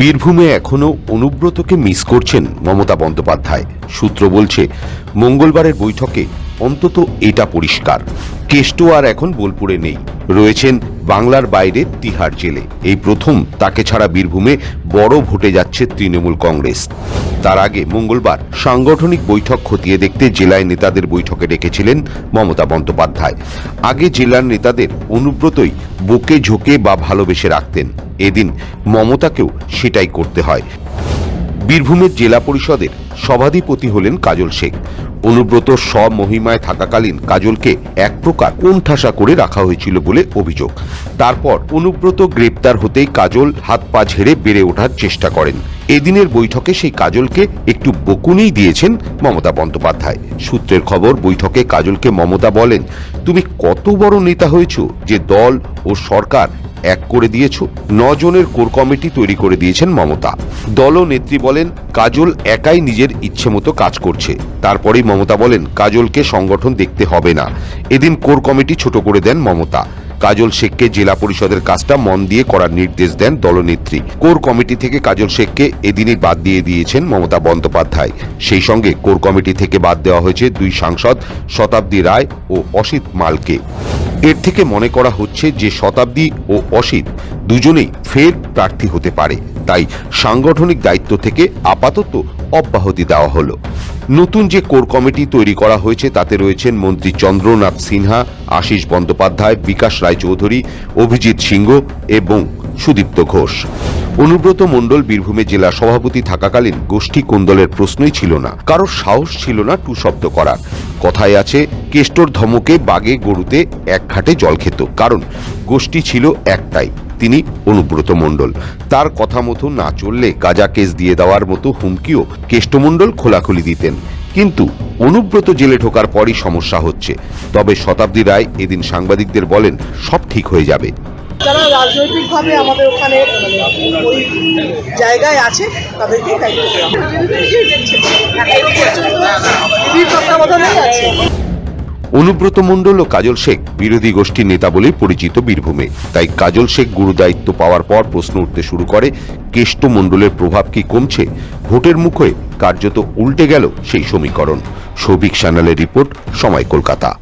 বীরভূমে এখনও অনুব্রতকে মিস করছেন মমতা বন্দ্যোপাধ্যায়। সূত্র বলছে মঙ্গলবারের বৈঠকে অন্তত এটা পরিষ্কার। কেষ্ট আর এখন বোলপুরে নেই। রয়েছেন বাংলার বাইরে তিহার জেলে। এই প্রথম তাকে ছাড়া বীরভূমে বড় ভোটে যাচ্ছে তৃণমূল কংগ্রেস। তার আগে মঙ্গলবার সাংগঠনিক বৈঠক খতিয়ে দেখতে জেলায় নেতাদের বৈঠকে ডেকেছিলেন মমতা বন্দ্যোপাধ্যায়। আগে জেলার নেতাদের অনুব্রতই বুকে ঝোঁকে বা ভালোবেসে রাখতেন। এদিন মমতাকেও সেটাই করতে হয়। বীরভূমের জেলা পরিষদের সভাধিপতি হলেন কাজল শেখ। অনুব্রত স্বমহিমায় থাকাকালীন কাজলকে এক প্রকার কোণঠাসা করে রাখা হয়েছিল বলে অভিযোগ। তারপর অনুব্রত গ্রেপ্তার হতেই কাজল হাত পা ঝেড়ে বেড়ে ওঠার চেষ্টা করেন। এদিনের বৈঠকে সেই কাজলকে একটু বকুনেই দিয়েছেন মমতা বন্দ্যোপাধ্যায়। সূত্রের খবর, বৈঠকে কাজলকে মমতা বলেন, তুমি কত বড় নেতা হয়েছ যে দল ও সরকার এক করে দিয়েছ। জনের কোর কমিটি তৈরি করে দিয়েছেন মমতা। দল নেত্রী বলেন, কাজল একাই নিজের ইচ্ছে মতো কাজ করছে। তারপরেই মমতা বলেন, কাজলকে সংগঠন দেখতে হবে না। এদিন কোর কমিটি ছোট করে দেন মমতা। কাজল শেখকে জেলা পরিষদের কাজটা মন দিয়ে করার নির্দেশ দেন দলনেত্রী। কোর কমিটি থেকে কাজল শেখকে এদিনই বাদ দিয়ে দিয়েছেন মমতা বন্দ্যোপাধ্যায়। সেই সঙ্গে কোর কমিটি থেকে বাদ দেওয়া হয়েছে দুই সাংসদ শতাব্দী রায় ও অসিত মালকে। এর থেকে মনে করা হচ্ছে যে শতাব্দী ও অসিত দুজনেই ফের প্রার্থী হতে পারে। তাই সাংগঠনিক দায়িত্ব থেকে আপাতত অব্যাহতি দেওয়া হলো। নতুন যে কোর কমিটি তৈরি করা হয়েছে, তাতে রয়েছেন মন্ত্রী চন্দ্রনাথ সিনহা, আশিস বন্দ্যোপাধ্যায়, বিকাশ রায়চৌধুরী, অভিজিৎ সিংহ এবং সুদীপ্ত ঘোষ। অনুব্রত মণ্ডল বীরভূমে জেলা সভাপতি থাকাকালীন গোষ্ঠী কোন্দলের প্রশ্নই ছিল না। কারও সাহস ছিল না টু শব্দ করার। কথায় আছে কেষ্টর ধমকে বাগে গরুতে এক ঘাটে জল খেত কারণ গোষ্ঠী ছিল একটাই তিনি অনুব্রত মণ্ডল। তার কথা মতো না চললে গাজা কেস দিয়ে দেওয়ার মতো হুমকিও কেষ্টমণ্ডল খোলাখুলি দিতেন। কিন্তু অনুব্রত জেলে ঢোকার পরই সমস্যা হচ্ছে। তবে শতাব্দী রায় এদিন সাংবাদিকদের বলেন সব ঠিক হয়ে যাবে। যারা রাজনৈতিকভাবে আমাদের ওখানে ওই জায়গায় আছে তাদেরকে দায়িত্ব দেওয়া আছে? অনুব্রত মণ্ডল ও কাজল শেখ বিরোধী গোষ্ঠীর নেতা বলেই পরিচিত বীরভূমে। তাই কাজল শেখ গুরুদায়িত্ব পাওয়ার পর প্রশ্ন উঠতে শুরু করে, কেষ্ট মণ্ডলের প্রভাব কি কমছে? ভোটের মুখে কার্যত উল্টে গেল সেই সমীকরণ। সৌভিক সানালের রিপোর্ট সময় কলকাতা।